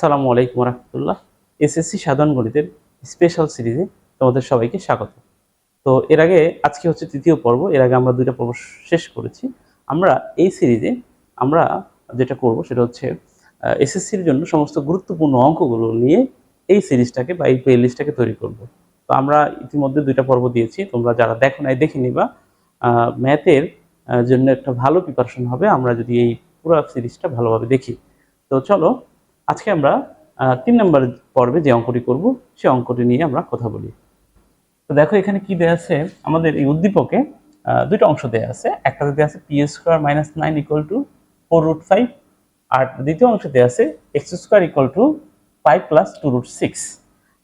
সালামু আলাইকুম রহমতুল্লাহ। এসএসসি সাধারণ গণিতের স্পেশাল সিরিজে তোমাদের সবাইকে স্বাগত। তো এর আগে আজকে হচ্ছে তৃতীয় পর্ব, এর আগে আমরা দুইটা পর্ব শেষ করেছি। আমরা এই সিরিজে আমরা যেটা করব সেটা হচ্ছে এসএসসির জন্য সমস্ত গুরুত্বপূর্ণ অঙ্কগুলো নিয়ে এই সিরিজটাকে বা এই প্লে লিস্টটাকে তৈরি করব। তো আমরা ইতিমধ্যে দুইটা পর্ব দিয়েছি, তোমরা যারা দেখো নাই দেখে নিবা। ম্যাথের জন্য একটা ভালো প্রিপারেশন হবে, আমরা যদি এই পুরো সিরিজটা ভালোভাবে দেখি। তো চলো আজকে আমরা তিন নম্বর পর্বে যে অঙ্কটি করব সেই অঙ্কটি নিয়ে আমরা কথা বলি। তো দেখো এখানে কি দেয়া আছে? আমাদের এই উদ্দীপকে দুটো অংশ দেয়া আছে। একটা দেয়া আছে P square minus nine equal to four root five আর দ্বিতীয় অংশ দেয়া আছে X square equal to five plus two root six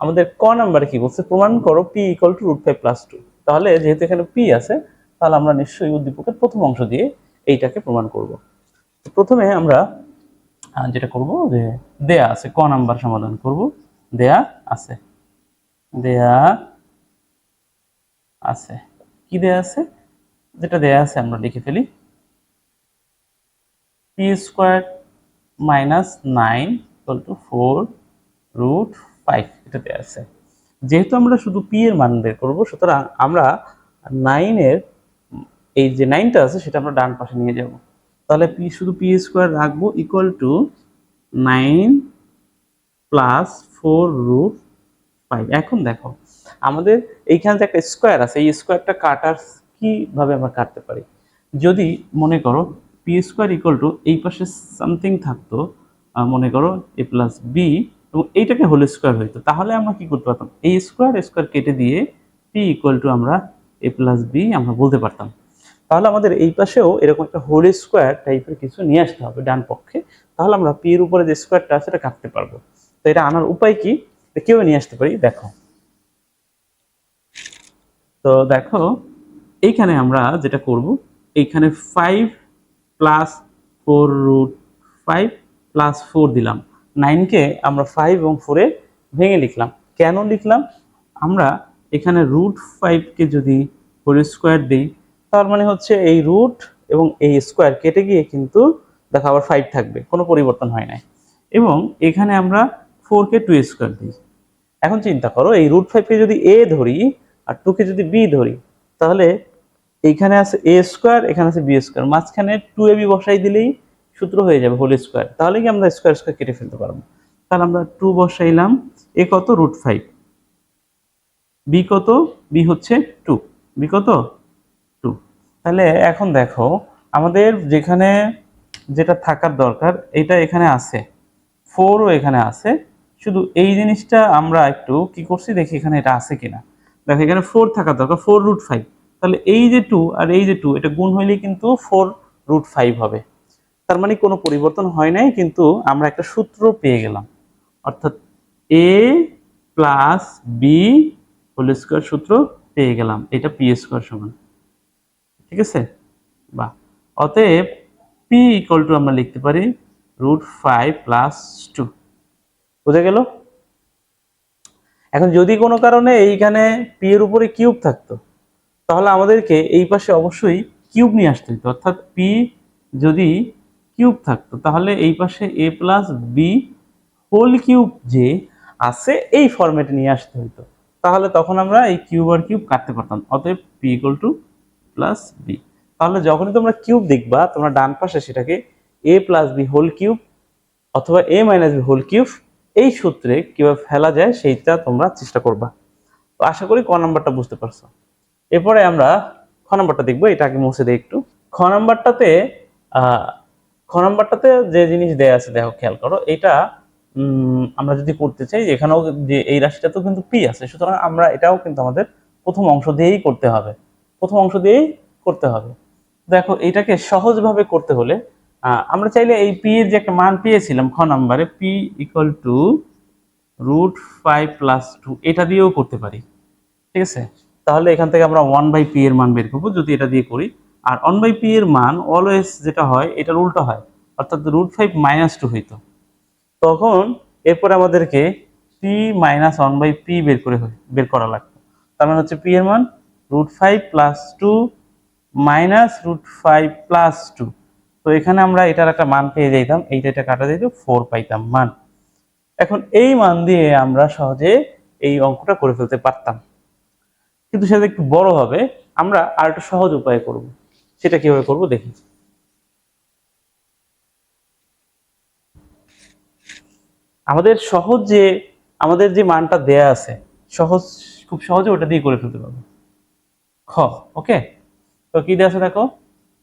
আমাদের ক নাম্বারে কি বলছে? প্রমাণ করো P equal to root five plus two তাহলে যেহেতু এখানে পি আছে, তাহলে আমরা নিশ্চয়ই উদ্দীপকের প্রথম অংশ দিয়ে এইটাকে প্রমাণ করব। প্রথমে আমরা যেটা করব যে দেয়া আছে, ক নাম্বার সমাধান করব? দেয়া আছে। দেয়া আছে। কি দেয়া আছে? যেটা দেয়া আছে আমরা লিখে ফেলি। P square minus nine equal to four root five এটা দেয়া আছে। যেহেতু আমরা শুধু পি এর মান বের করব, সুতরাং আমরা নাইনের এই যে নাইনটা আছে, সেটা আমরা ডান পাশে নিয়ে যাব। তাহলে পি শুধু পি স্কোয়ার রাখব equal to nine plus four root five এখন দেখো, আমাদের এইখানে যে একটা স্কোয়ার আছে, এই স্কোয়ারটা কাটার কীভাবে আমরা কাটতে পারি? যদি মনে করো পি স্কোয়ার ইকুয়াল টু এই পাশে সামথিং থাকতো মনে করো এ প্লাস বি এবং এইটাকে হোল স্কোয়ার হইতো, তাহলে আমরা কি করতে পারতাম? এই স্কোয়ার স্কোয়ার কেটে দিয়ে পি ইকুয়াল টু আমরা এ প্লাস বি আমরা বলতে পারতাম। তাহলে আমাদের এই পাশেও এরকম একটা হোল স্কোয়ার টাইপের কিছু নিয়ে আসতে হবে ডান পক্ষে। তাহলে আমরা পি এর উপরে যে স্কোয়ারটা আছে সেটা কাটতে পারব। তো এটা আনার উপায় কি? এটা কীভাবে নিয়ে আসতে পারি? দেখো। তো দেখো, এইখানে আমরা যেটা করব, এইখানে five plus four root five plus four দিলাম। নাইনকে আমরা ফাইভ এবং ফোরে ভেঙে লিখলাম। কেন লিখলাম? আমরা এখানে রুট ফাইভকে যদি হোল স্কোয়ার দিই তার মানে হচ্ছে এই রুট এবং এই স্কোয়ার কেটে গিয়ে কিন্তু দেখো আবার ফাইভ থাকবে, কোনো পরিবর্তন হয় নাই। এবং এখানে আমরা ফোরকে টু স্কোয়ার দিই। এখন চিন্তা করো, এই রুট ফাইভকে যদি এ ধরি আর টুকে যদি বি ধরি, তাহলে এইখানে আছে এ স্কোয়ার এখানে আছে বি স্কোয়ার মাঝখানে টু এ বি বসাই দিলেই সূত্র হয়ে যাবে হোল স্কোয়ার তাহলে কি আমরা স্কোয়ার স্কোয়ার কেটে ফেলতে পারব? তাহলে আমরা টু বসাইলাম এ কত? রুট ফাইভ বি কত? বি হচ্ছে টু বি কত? তাহলে এখন দেখো, আমাদের যেখানে যেটা থাকার দরকার, এটা এখানে আছে। ফোরও এখানে আছে। শুধু এই জিনিসটা আমরা একটু কি করছি, দেখি এখানে এটা আছে কিনা। দেখো, এখানে ফোর থাকার দরকার ফোর রুট ফাইভ তাহলে এই যে টু আর এই যে টু এটা গুণ হইলে কিন্তু ফোর রুট ফাইভ হবে। তার মানে কোনো পরিবর্তন হয় নাই, কিন্তু আমরা একটা সূত্র পেয়ে গেলাম। অর্থাৎ A plus B whole square সূত্র পেয়ে গেলাম। এটা পি স্কোয়ার সমান। ঠিক আছে? বা অতএব পি ইকুয়াল টু আমরা লিখতে পারি রুট ফাইভ প্লাস টু বুঝে গেল? এখন যদি কোনো কারণে এইখানে পি এর উপরে কিউব থাকতো, তাহলে আমাদেরকে এই পাশে অবশ্যই কিউব নিয়ে আসতে হতো অর্থাৎ পি যদি কিউব থাকতো, তাহলে এই পাশে a plus b whole cube যে আছে, এই ফরম্যাটে নিয়ে আসতে হতো তাহলে তখন আমরা এই কিউব আর কিউব কাটতে পারতাম। অতএব p equal to plus b তাহলে যখনই তোমরা কিউব দেখবা, তোমরা ডান পাশে সেটাকে a plus b whole cube অথবা a minus b whole cube এই সূত্রে কীভাবে ফেলা যায় সেইটা তোমরা চেষ্টা করবা। তো আশা করি ক নাম্বারটা বুঝতে পারছ। এরপরে আমরা খ নাম্বারটা দেখব, এটা আগে মুছে দিই একটু। খ নাম্বারটাতে খ নাম্বারটাতে যে জিনিস দেয়া আছে, দেখো খেয়াল করো, এটা আমরা যদি করতে চাই, এখানেও যে এই রাশিটা তো কিন্তু পি আছে, সুতরাং আমরা এটাও কিন্তু আমাদের প্রথম অংশ দিয়েই করতে হবে। প্রথম অংশ দিয়েই করতে হবে। দেখো, এটাকে সহজভাবে করতে হলে আমরা চাইলে এই পি এর যে একটা মান পেয়েছিলাম খ নাম্বারে p equal to root five plus two এটা দিয়েও করতে পারি। ঠিক আছে? তাহলে এখান থেকে আমরা ওয়ান বাই পি এর মান বের করব, যদি এটা দিয়ে করি। আর ওয়ান বাই পি এর মান অলওয়েজ যেটা হয়, এটার উল্টো হয়, অর্থাৎ রুট ফাইভ মাইনাস টু হইতো। তখন এরপরে আমাদেরকে p minus one by p বের করে বের করা লাগতো। তার মানে হচ্ছে পি এর মান root five plus two minus root five plus two তো এখানে আমরা এটার একটা মান পেয়ে যাইতাম, এইটা এটা কাটা যেত ফোর পাইতাম মান। এখন এই মান দিয়ে আমরা সহজে এই অঙ্কটা করে ফেলতে পারতাম। কিন্তু সেটা একটু বড় হবে, আমরা আর একটা সহজ উপায় করব। সেটা কীভাবে করব দেখি। আমাদের সহজ যে, আমাদের যে মানটা দেয়া আছে, সহজ, খুব সহজে ওটা দিয়ে করে ফেলতে পারব। খ ওকে তো কি দেওয়া আছে দেখো?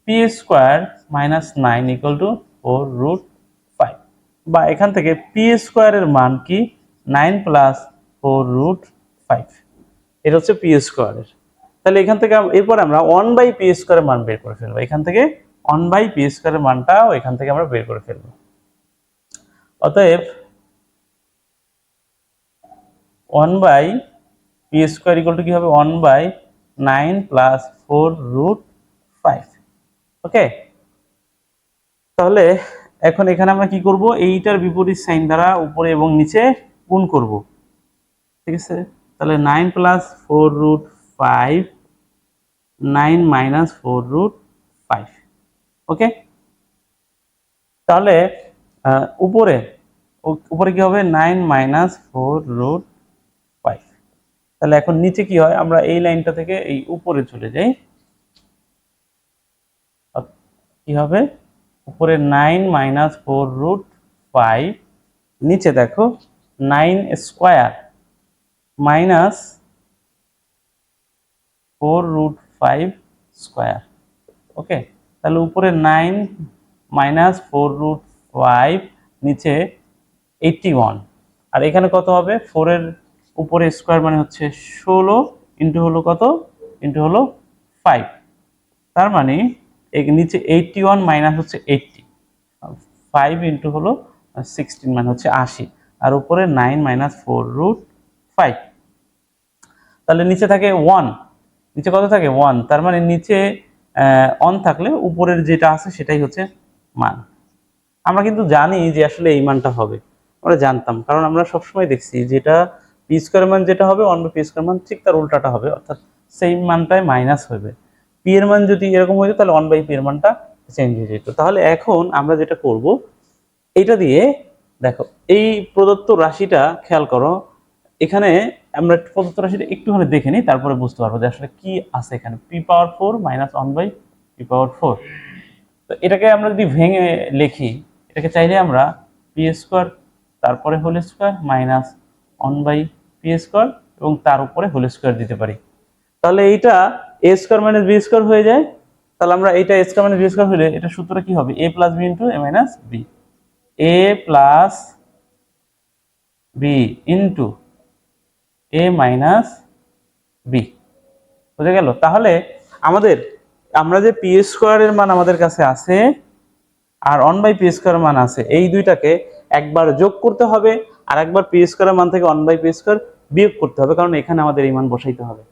P square minus nine equal to four root five বা এখান থেকে পি স্কোয়ারের মান কি? Nine plus four root five এটা হচ্ছে পি স্কোয়ারের তাহলে এখান থেকে এরপর আমরা ওয়ান বাই পি স্কোয়ারের মান বের করে ফেলব। এখান থেকে ওয়ান বাই পি স্কোয়ারের মানটাও এখান থেকে আমরা বের করে ফেলব। অতএব one by p square equal to কি হবে? One by nine plus four root five okay তাহলে এখন এখানে আমরা কি করব? এইটার বিপরীত সাইন দ্বারা উপরে এবং নিচে গুণ করব। ঠিক আছে? তাহলে nine plus four root five nine minus four root five okay তাহলে উপরে উপরে কি হবে? নাইন মাইনাস ফোর রুট তাহলে এখন নিচে কি হয়? আমরা এই লাইনটা থেকে এই উপরে চলে যাই। কি হবে? উপরে nine minus four root five নিচে দেখো nine square minus four root five square okay তাহলে উপরে nine minus four root five নিচে এইটটি ওয়ান আর এখানে কত হবে? ফোরের উপরে স্কোয়ার মানে হচ্ছে ষোলো ইন্টু হলো কত? ইন্টু হলো ফাইভ তার মানে নিচে এইটটি ওয়ান মাইনাস হচ্ছে এইটটি ফাইভ ইন্টু হলো সিক্সটিন মানে হচ্ছে আশি। আর উপরে nine minus four root five তাহলে নিচে থাকে ওয়ান নিচে কত থাকে? ওয়ান তার মানে নিচে অন থাকলে উপরের যেটা আছে সেটাই হচ্ছে মান। আমরা কিন্তু জানি যে আসলে এই মানটা হবে। আমরা জানতাম। কারণ আমরা সবসময় দেখছি যেটা পি স্কোয়ার মান যেটা হবে ওয়ান বাই পি স্কোয়ার মান ঠিক তার উল্টাটা হবে, অর্থাৎ সেই মানটাই মাইনাস হবে পি এর মান যদি এরকম হয়ে যেত তাহলে ওয়ান বাই পি এর মানটা চেঞ্জ হয়ে যেত। তাহলে এখন আমরা যেটা করব এটা দিয়ে দেখো, এই প্রদত্ত রাশিটা খেয়াল করো, এখানে আমরা প্রদত্ত রাশিটা একটুখানি দেখে নিই, তারপরে বুঝতে পারব যে আসলে কি আছে এখানে। P power four minus one by p power four তো এটাকে আমরা যদি ভেঙে লিখি, এটাকে চাইলে আমরা পি স্কোয়ার তারপরে whole square minus one by p square এবং তার উপরে হোল স্কোয়ার দিতে পারি। তাহলে এইটা a square minus b square হয়ে যায়। তাহলে আমরা এইটা a square minus b square হলে এটা সূত্রটা কি হবে? A plus b into a minus b a plus b into a minus b বুঝে গেল? তাহলে আমাদের, আমরা যে পি স্কোয়ারের মান আমাদের কাছে আছে আর ওয়ান বাই পি স্কোয়ারের মান আছে, এই দুইটাকে একবার যোগ করতে হবে আর একবার পি স্কোয়ারের মান থেকে ওয়ান বাই পি স্কোয়ার বিয়োগ করতে হবে, কারণ এখানে আমাদের এই মান বসাইতে হবে।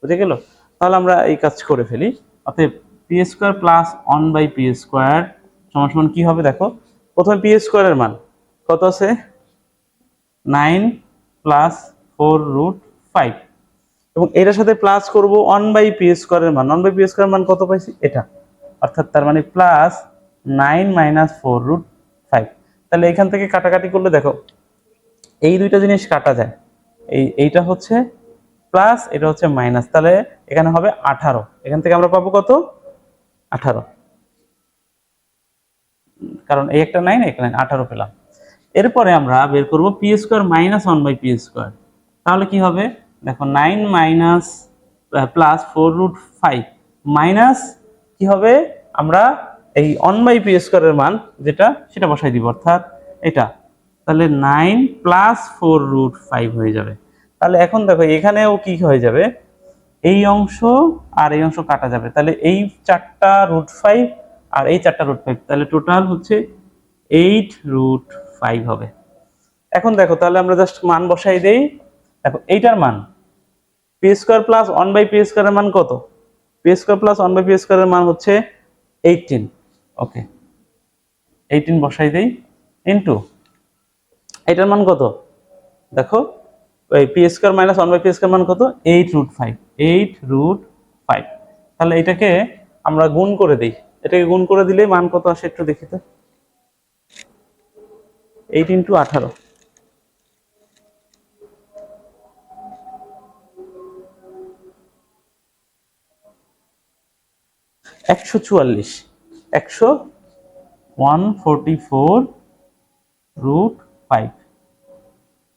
বুঝে গেল? তাহলে আমরা এই কাজ করে ফেলি। অতএব p square plus one by p square সমান সমান কি হবে দেখো? প্রথমে পি স্কোয়ারের মান। কত আছে? Nine plus four root five এবং এটার সাথে প্লাস করব ওয়ান বাই পি স্কোয়ারের মান। ওয়ান বাই পি স্কোয়ারের মান কত পাইছি? এটা। অর্থাৎ তার মানে plus nine minus four root five তাহলে এখান থেকে কাটাকাটি করলে দেখো, এই দুইটা জিনিস কাটা যায়। এই, এইটা হচ্ছে প্লাস এটা হচ্ছে মাইনাস তাহলে এখানে হবে আঠারো। এখান থেকে আমরা পাবো কত? আঠারো। কারণ এই একটা নাইন একটা নাইন আঠারো পেলাম। এরপরে আমরা বের করব p square minus one by p square তাহলে কি হবে? দেখো nine minus plus four root five minus কি হবে? আমরা এই ওয়ান বাই পি স্কোয়ারের মান যেটা, সেটা বসাই দিব। অর্থাৎ এটা। তাহলে nine plus four root five হয়ে যাবে। তাহলে এখন দেখো, এখানেও কি হয়ে যাবে? এই অংশ আর এই অংশ কাটা যাবে। তাহলে এই চারটা রুট ফাইভ আর এই চারটা রুট ফাইভ তাহলে টোটাল হচ্ছে এইট রুট ফাইভ হবে। এখন দেখো, তাহলে আমরা জাস্ট মান বসাই দেই। দেখো, এইটার মান p square plus one by p স্কোয়ারের মান কত? P square plus one by p স্কোয়ারের মান হচ্ছে এইটিন ওকে এইটিন বসাই দেই। ইন্টু এটার মান কত? দেখো, এই p square minus one by p square মান কত? Eight root five eight root five তাহলে এটাকে আমরা গুণ করে দিই। এটাকে গুণ করে দিলে মান কত আসে একটু দেখি তো। এইট ইন্টু আঠারো। একশো চুয়াল্লিশ। একশো one forty four root five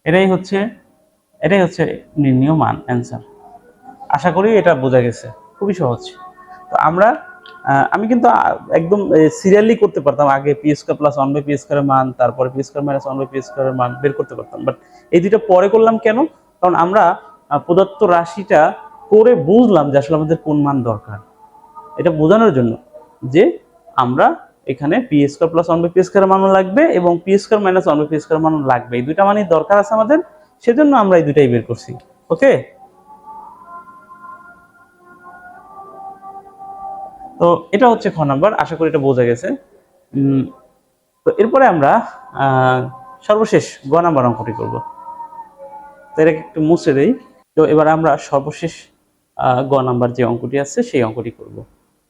এটাই হচ্ছে এটাই হচ্ছে নির্ণীয় মান অ্যান্সার আশা করি এটা বোঝা গেছে। খুবই সহজ। তো আমরা আমি কিন্তু একদম সিরিয়ালি করতে পারতাম। আগে p square plus one by p মান, তারপরে p square minus one by p মান বের করতে পারতাম। বাট এই দুইটা পরে করলাম কেন? কারণ আমরা প্রদত্ত রাশিটা করে বুঝলাম যে আসলে আমাদের কোন মান দরকার। এটা বোঝানোর জন্য যে আমরা এখানে p square plus one by p square মানও লাগবে এবং p square minus one by p square মানও লাগবে। এই দুইটা মানই দরকার আছে আমাদের, সেজন্য আমরা এই দুইটাই বের করছি। ওকে তো এটা হচ্ছে খ নাম্বার, আশা করি এটা বোঝা গেছে। তো এরপরে আমরা সর্বশেষ গ নাম্বার অঙ্কটি করব। তো এটাকে একটু মুছে দেই। তো এবার আমরা সর্বশেষ গ নাম্বার যে অঙ্কটি আছে, সেই অঙ্কটি করব।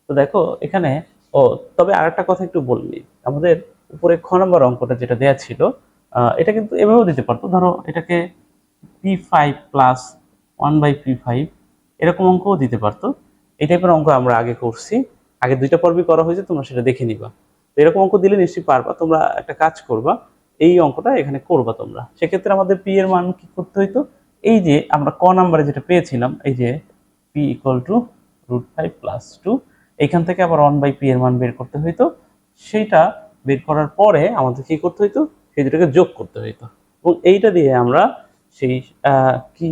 তো দেখো, এখানে ও, তবে আর একটা কথা একটু বললি। আমাদের উপরে খ নম্বর অঙ্কটা যেটা দেয়া ছিল এটা কিন্তু এভাবেও দিতে পারতো। ধরো, এটাকে p five plus one by p five এরকম অঙ্কও দিতে পারতো। এই টাইপের অঙ্ক আমরা আগে করছি। আগে দুইটা পর্বই করা হয়েছে, তোমরা সেটা দেখে নিবা। তো এরকম অঙ্ক দিলে নিশ্চয়ই পারবা, তোমরা একটা কাজ করবা। এই অঙ্কটা এখানে করবা তোমরা। সেক্ষেত্রে আমাদের পি এর মান কি করতে হইতো? এই যে আমরা ক নাম্বারে যেটা পেয়েছিলাম, এই যে p equal to root five plus two এইখান থেকে আবার ওয়ান বাই পি এর মান বের করতে হইতো। সেইটা বের করার পরে আমাদের কি করতে হইতো? সেই দুটাকে যোগ করতে হইতো। এবং এইটা দিয়ে আমরা সেই কি,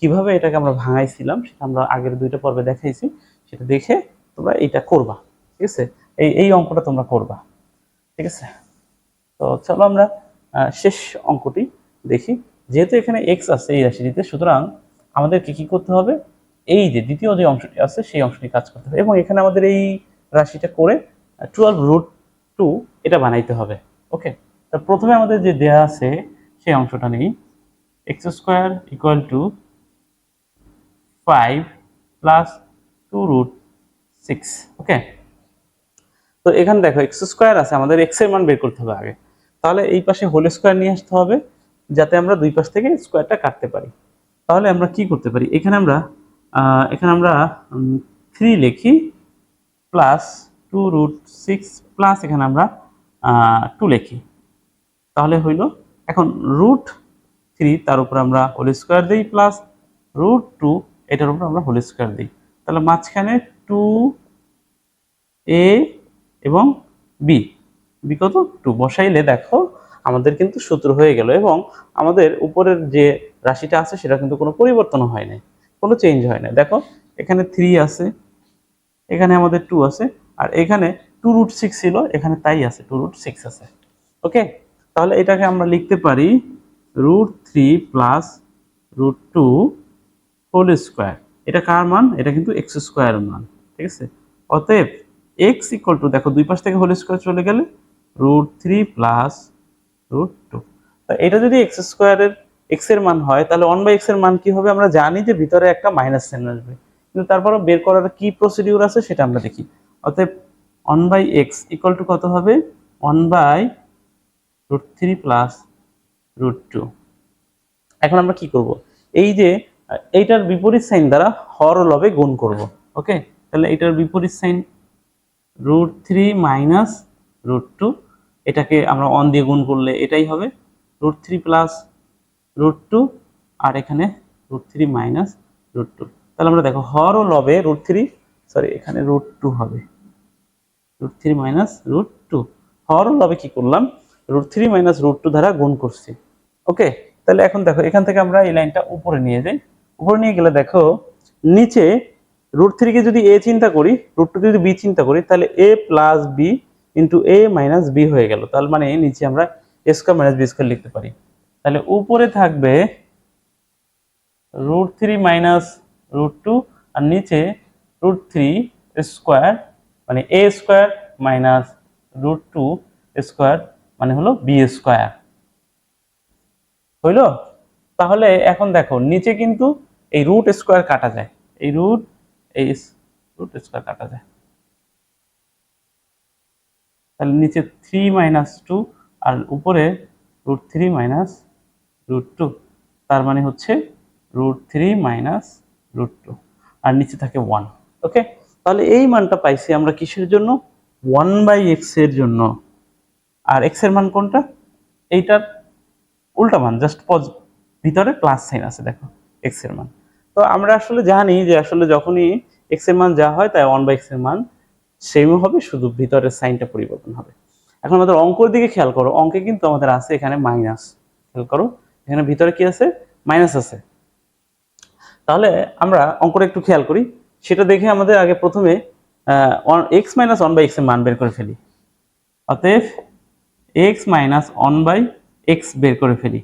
কীভাবে এটাকে আমরা ভাঙাইছিলাম সেটা আমরা আগের দুইটা পর্বে দেখাইছি। সেটা দেখে তোমরা এইটা করবা, ঠিক আছে? এই এই অঙ্কটা তোমরা করবা, ঠিক আছে? তো চলো আমরা শেষ অঙ্কটি দেখি। যেহেতু এখানে এক্স আছে এই রাশিটিতে, সুতরাং আমাদেরকে কি করতে হবে? এই যে দ্বিতীয় যে অংশটি আছে, সেই অংশটি কাজ করতে হবে। এবং এখানে আমাদের এই রাশিটা করে টুয়েলভ রুট টু এটা বানাইতে হবে। ওকে তো প্রথমে আমাদের যে দেয়া আছে, সেই অংশটা নেই। X square equal to five plus two root six okay তো এখানে দেখো এক্স স্কোয়ার আছে, আমাদের এক্সের মান বের করতে হবে আগে। তাহলে এই পাশে হোল স্কোয়ার নিয়ে আসতে হবে, যাতে আমরা দুই পাশ থেকে স্কোয়ারটা কাটতে পারি। তাহলে আমরা কি করতে পারি? এখানে আমরা এখানে আমরা থ্রি লিখি plus two root six plus এখানে আমরা টু লিখি। তাহলে হইল, এখন রুট থ্রি তার উপর আমরা হোল স্কোয়ার দিই প্লাস রুট টু এটার উপর আমরা হোল স্কোয়ার দিই। তাহলে মাঝখানে টু এ এবং বি বি কত? টু বসাইলে দেখো, আমাদের কিন্তু সূত্র হয়ে গেল এবং আমাদের উপরের যে রাশিটা আছে, সেটা কিন্তু কোনো পরিবর্তন হয় নাই। কোনো চেঞ্জ হয় না। দেখো, এখানে থ্রি আছে, এখানে আমাদের টু আছে, আর এখানে টু রুট সিক্স ছিল, এখানে তাই আছে টু রুট সিক্স আছে। ওকে তাহলে এটাকে আমরা লিখতে পারি root three plus root two whole square এটা কার মান? এটা কিন্তু এক্স স্কোয়ার মান, ঠিক আছে? অতএব এক্স ইকুয়াল টু দেখো, দুই পাশ থেকে হোল স্কোয়ার চলে গেলে root three plus root two এটা যদি এক্স স্কোয়ারের এক্সের মান হয়, তাহলে ওয়ান বাই এক্সের মান কি হবে? আমরা জানি যে ভিতরে একটা মাইনাস সাইন আসবে। কিন্তু তারপরে বের করার কি প্রসিডিউর আছে সেটা আমরা দেখি। অতএব one by x equal to কত হবে? One by root three plus root two এখন আমরা কি করব? এই যে, এইটার বিপরীত সাইন দ্বারা হর লবে গুণ করব ওকে তাহলে এটার বিপরীত sign root three minus root two এটাকে আমরা অন দিয়ে গুণ করলে এটাই হবে। Root three plus root two আর এখানে root three minus root two তাহলে আমরা দেখো হর ও লবে রুট থ্রি সরি এখানে রুট টু হবে। Root three minus root two হর ও লবে কি করলাম? Root three minus root two দ্বারা গুণ করছি। ওকে তাহলে এখন দেখো, এখান থেকে আমরা এই লাইনটা উপরে নিয়ে যাই। উপরে নিয়ে গেলে দেখো, নিচে রুট থ্রিকে যদি এ চিন্তা করি রুট টুকে যদি বি চিন্তা করি, তাহলে a plus b into a minus b হয়ে গেল। তার মানে নিচে আমরা a square minus b square লিখতে পারি। তাহলে উপরে থাকবে root three minus root two আর নিচে রুট থ্রি স্কোয়ার মানে a square minus root two square মানে হলো বি স্কোয়ার হইল? তাহলে এখন দেখো, নিচে কিন্তু এই রুট স্কোয়ার কাটা যায়। এই রুট এই রুট স্কোয়ার কাটা যায়। তাহলে নিচে থ্রি মাইনাস টু আর উপরে root three minus root two তার মানে হচ্ছে root three minus root two আর নিচে থাকে ওয়ান ওকে তাহলে এই মানটা পাইছি আমরা কিসের জন্য? ওয়ান বাই এক্সের জন্য, আর এক্সের মান কোনটা? এইটার উল্টা মান জাস্ট পজ ভিতরে প্লাস সাইন আছে, দেখো এক্সের মান। তো আমরা আসলে জানি যে আসলে যখনই এক্সের মান যা হয়, তাই ওয়ান বাই এক্সের মান সেমই হবে, শুধু ভিতরের সাইনটা পরিবর্তন হবে। এখন আমাদের অঙ্কর দিকে খেয়াল করো, অঙ্কে কিন্তু আমাদের আছে এখানে মাইনাস খেয়াল করো। এখানে ভিতরে কি আছে? মাইনাস আছে। তাহলে আমরা অঙ্কটা একটু খেয়াল করি। সেটা দেখে আমাদের আগে প্রথমে এক্স মাইনাস ওয়ান বাই এক্সের মান বের করে ফেলি। অতএব x minus one by x বের করে ফেলি।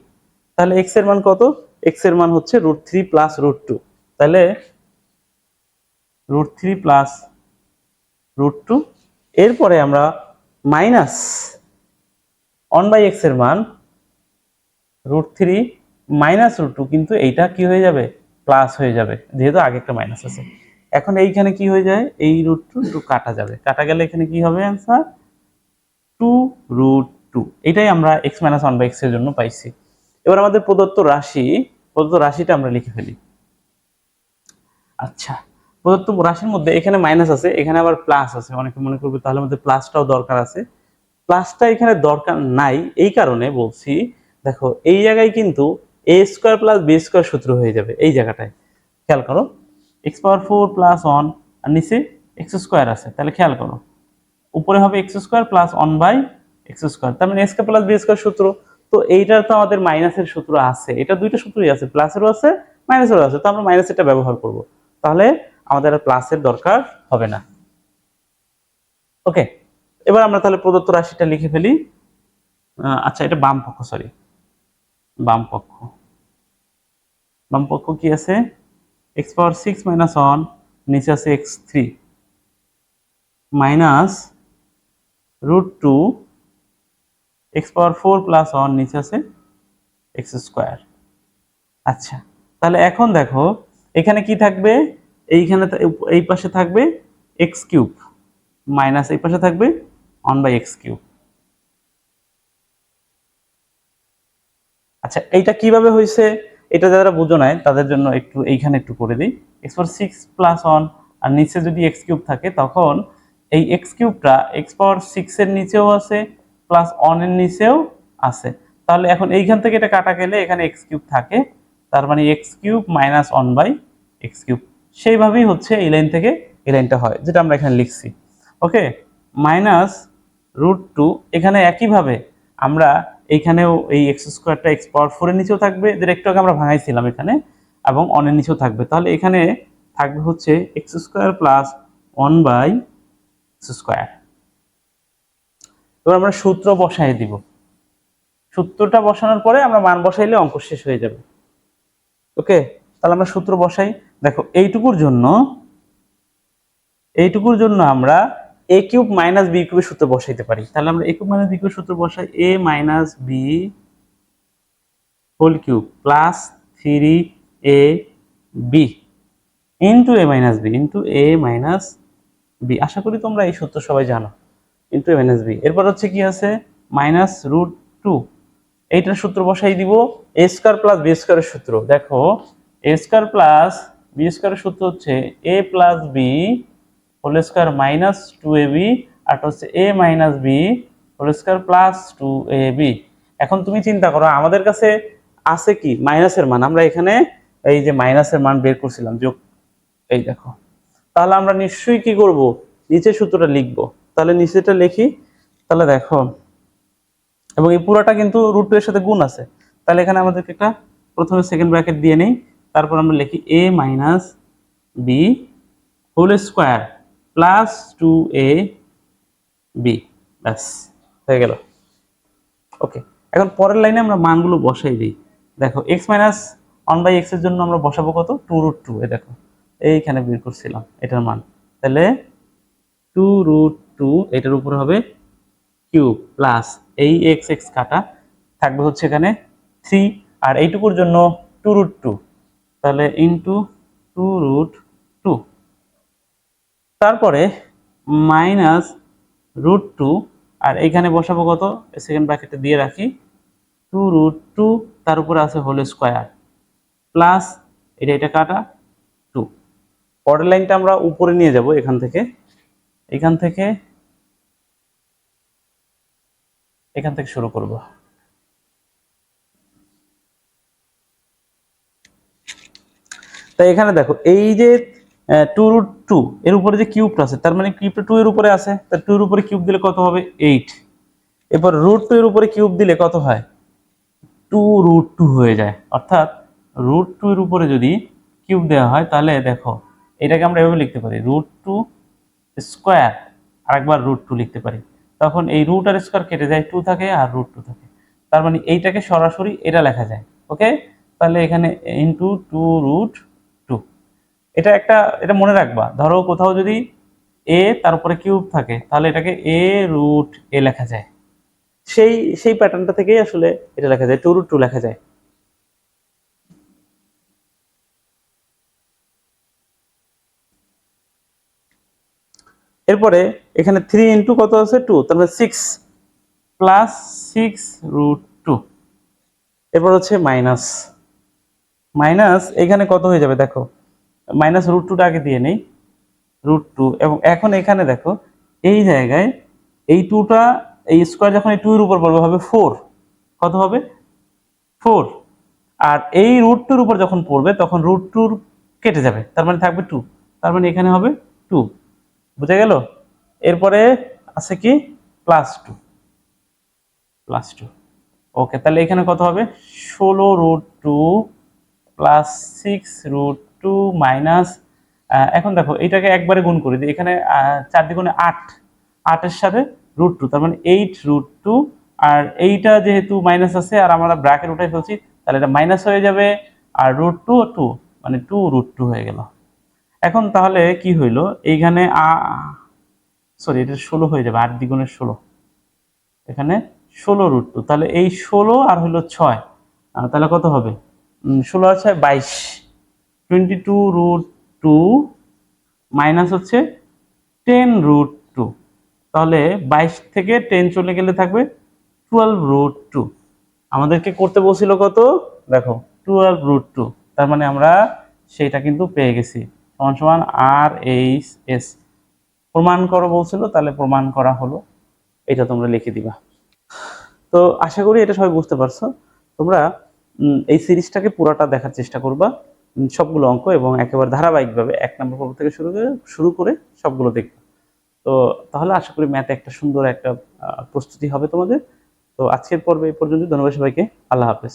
তাহলে এক্সের মান কত? এক্সের মান হচ্ছে root three plus root two তাহলে root three plus root two এরপরে আমরা মাইনাস ওয়ান বাই এক্সের মান root three minus root two কিন্তু এইটা কি হয়ে যাবে? প্লাস হয়ে যাবে, যেহেতু আগে একটা মাইনাস আছে। এখন এইখানে কি হয়ে যায়? এই রুট টু টু কাটা যাবে। কাটা গেলে এখানে কি হবে অ্যান্সার টু রুট টু এটাই আমরা এক্স মাইনাস ওয়ান বাই এক্সের জন্য পাইছি। এবার আমাদের প্রদত্ত রাশি, প্রদত্ত রাশিটা আমরা লিখে ফেলি। আচ্ছা প্রদত্ত রাশির মধ্যে এখানে মাইনাস আছে, এখানে আবার প্লাস আছে। অনেকে মনে করবে তাহলে আমাদের প্লাসটাও দরকার আছে। প্লাসটা এখানে দরকার নাই, এই কারণে বলছি দেখো, এই জায়গায় কিন্তু a square plus b square সূত্র হয়ে যাবে, এই জায়গাটায়। খেয়াল করো x power four plus one আর নিচে এক্স স্কোয়ার আছে, তাহলে খেয়াল করো। উপরে হবে x square plus one by x square তার মানে স্কোয়ার প্লাস বি স্কোয়ার সূত্র। তো এইটার তো আমাদের মাইনাসের সূত্র আছে, এটা দুইটা সূত্রই আছে প্লাসেরও আছে মাইনাসেরও আছে, তো আমরা মাইনাস এটা ব্যবহার করব। তাহলে আমাদের আর প্লাসের দরকার হবে না। ওকে এবার আমরা তাহলে প্রদত্ত রাশিটা লিখে ফেলি। আচ্ছা এটা বাম পক্ষ সরি বাম পক্ষ বাম পক্ষ কি আছে? X power six minus one নিচে আছে x three minus root two x power four plus one নিচে আছে এক্স স্কোয়ার আচ্ছা তাহলে এখন দেখো, এখানে কি থাকবে? এইখানে এই পাশে থাকবে এক্স কিউব মাইনাস এই পাশে থাকবে ওয়ান বাই এক্স কিউব আচ্ছা এইটা কীভাবে হয়েছে এটা যারা বুঝো নাই, তাদের জন্য একটু এইখানে একটু করে দিই। X power six plus one আর নিচে যদি এক্স কিউব থাকে, তখন এই এক্স কিউবটা এক্স পাওয়ার সিক্সের নিচেও আছে প্লাস এর নিচেও আছে। তাহলে এখন এইখান থেকে এটা কাটা গেলে এখানে এক্স কিউব থাকে, তার মানে x cube minus one by x cube সেইভাবেই হচ্ছে এই লাইন থেকে এই লাইনটা হয়, যেটা আমরা এখানে লিখছি। ওকে মাইনাস রুট টু এখানে একইভাবে আমরা এইখানেও এই এক্স স্কোয়ারটা এক্স পাওয়ার ফোরের নিচেও থাকবে। যেটা একটু আগে আমরা ভাঙাইছিলাম এখানে এবং অনের নিচেও থাকবে। তাহলে এখানে থাকবে হচ্ছে x square plus one by x square এবার আমরা সূত্র বসাই দিব। সূত্রটা বসানোর পরে আমরা মান বসাইলে অঙ্ক শেষ হয়ে যাবে। ওকে তাহলে আমরা সূত্র বসাই। দেখো, এইটুকুর জন্য এইটুকুর জন্য আমরা এ কিউব মাইনাস বি কিউবের সূত্র বসাইতে পারি। তাহলে আমরা এ কিউব মাইনাস বি কিউবের সূত্র বসাই। A minus b whole cube plus three a b into a minus b into a minus b আশা করি তোমরা এই সূত্র সবাই জানো। ইন্টু এ মাইনাস বি এরপর হচ্ছে কি আছে? মাইনাস রুট টু এইটার সূত্র বসাই দিব। এ স্কোয়ার প্লাস বি স্কোয়ারের সূত্র। দেখো এ স্কোয়ার প্লাস বি স্কোয়ারের সূত্র হচ্ছে a plus b whole square minus two a b আর হচ্ছে a minus b whole square plus two a b এখন তুমি চিন্তা করো, আমাদের কাছে আছে কি? মাইনাসের মান। আমরা এখানে এই যে মাইনাসের মান বের করছিলাম, যোগ, এই দেখো। তাহলে আমরা নিশ্চয়ই কি করব? নিচের সূত্রটা লিখব। তাহলে নিচেটা লিখি। তাহলে দেখো, এবং এই পুরোটা কিন্তু রুট এর সাথে গুণ আছে। তাহলে এখানে আমাদেরকে একটা প্রথমে সেকেন্ড ব্র্যাকেট দিয়ে নেই। তারপর আমরা লিখি a minus b whole square plus two a b ব্যাস, হয়ে গেল। ওকে এখন পরের লাইনে আমরা মানগুলো বসাই দিই। দেখো এক্স মাইনাস ওয়ান বাই এক্সের জন্য আমরা বসাবো কত? টু রুট টু এ দেখো, এইখানে বের করছিলাম এটার মান। তাহলে টু রুট টু এটার উপরে হবে কিউব প্লাস এই এক্স এক্স কাটা থাকবে হচ্ছে এখানে থ্রি আর এইটুকুর জন্য টু রুট টু তাহলে ইন্টু টু রুট টু তারপরে মাইনাস রুট টু আর এইখানে বসাবো কত? সেকেন্ড ব্র্যাকেটে দিয়ে রাখি। টু রুট টু তার উপরে আছে হোল স্কোয়ার প্লাস এটা এটা কাটা টু পরের লাইনটা আমরা উপরে নিয়ে যাব এখান থেকে। এখান থেকে এখান থেকে শুরু করব। তাই এখানে দেখো, এই যে টু রুট টু এর উপরে যে কিউবটা আছে, তার মানে কিউবটা টু এর উপরে আছে, তার টু এর উপরে কিউব দিলে কত হবে? এইট এরপর রুট টু এর উপরে কিউব দিলে কত হয়? টু রুট টু হয়ে যায়। অর্থাৎ রুট টু এর উপরে যদি কিউব দেওয়া হয়, তাহলে দেখো, এটাকে আমরা এভাবে লিখতে পারি রুট টু স্কোয়ার আরেকবার রুট টু লিখতে পারি। তখন এই রুট আর স্কোয়ার কেটে যায় টু থাকে আর রুট টু থাকে। তার মানে এইটাকে সরাসরি এটা লেখা যায় ওকে তাহলে এখানে ইন্টু টু রুট এটা একটা, এটা মনে রাখবা। ধরো কোথাও যদি এ তার উপরে কিউব থাকে, তাহলে এটাকে এ রুট এ লেখা যায়। সেই সেই প্যাটার্নটা থেকেই আসলে এটা লেখা যায় টু রুট টু লেখা যায়। এরপরে এখানে থ্রি ইন্টু কত আছে? টু তার মানে six plus six root two এরপর হচ্ছে মাইনাস মাইনাস এখানে কত হয়ে যাবে? দেখো মাইনাস রুট টুটা আগে দিয়ে নেই। রুট টু এবং এখন এখানে দেখো, এই জায়গায় এই টুটা, এই স্কোয়ার যখন এই টু এর উপর পড়বে, হবে ফোর। কত হবে? ফোর। আর এই রুট টুর উপর যখন পড়বে, তখন রুট টুর কেটে যাবে। তার মানে থাকবে টু। তার মানে এখানে হবে টু। বুঝা গেল? এরপরে আছে কি? Plus two. Plus two. Okay, তাহলে এখানে কত হবে? ষোলো root two plus six root two minus এখন দেখো এটাকে একবারে গুণ করে দিই। এখানে চার দ্বিগুণে আট, আটের সাথে রুট টু তার মানে এইট রুট টু আর এইটা যেহেতু মাইনাস আছে, আর আমরা ব্র্যাকেট উঠে ফেলছি, তাহলে এটা মাইনাস হয়ে যাবে, আর রুট টু টু মানে টু রুট টু হয়ে গেল। এখন তাহলে কি হইল? এইখানে সরি এটা ষোলো হয়ে যাবে, আট দ্বিগুণের ষোলো। এখানে ষোলো রুট টু তাহলে এই ষোলো আর হইল ছয় তাহলে কত হবে? ষোলো আর ছয়, বাইশ। Twenty two root two minus হচ্ছে টেন রুট টু তাহলে বাইশ থেকে টেন চলে গেলে থাকবে টুয়েলভ রুট টু আমাদেরকে করতে বলছিল কত? দেখো টুয়েলভ রুট টু তার মানে আমরা সেইটা কিন্তু পেয়ে গেছি। সমান সমান আর এইচ এস প্রমাণ করো বলছিল, তাহলে প্রমাণ করা হলো। এটা তোমরা লিখে দিবা। তো আশা করি এটা সবাই বুঝতে পারছ। তোমরা এই সিরিজটাকে পুরোটা দেখার চেষ্টা করবা। সবগুলো অঙ্ক এবং একেবারে ধারাবাহিকভাবে এক নম্বর পর্ব থেকে শুরু করে শুরু করে সবগুলো দেখবে। তো তাহলে আশা করি ম্যাথে একটা সুন্দর একটা প্রস্তুতি হবে তোমাদের। তো আজকের পর্বে এই পর্যন্ত ধন্যবাদ সবাইকে। আল্লাহ হাফেজ।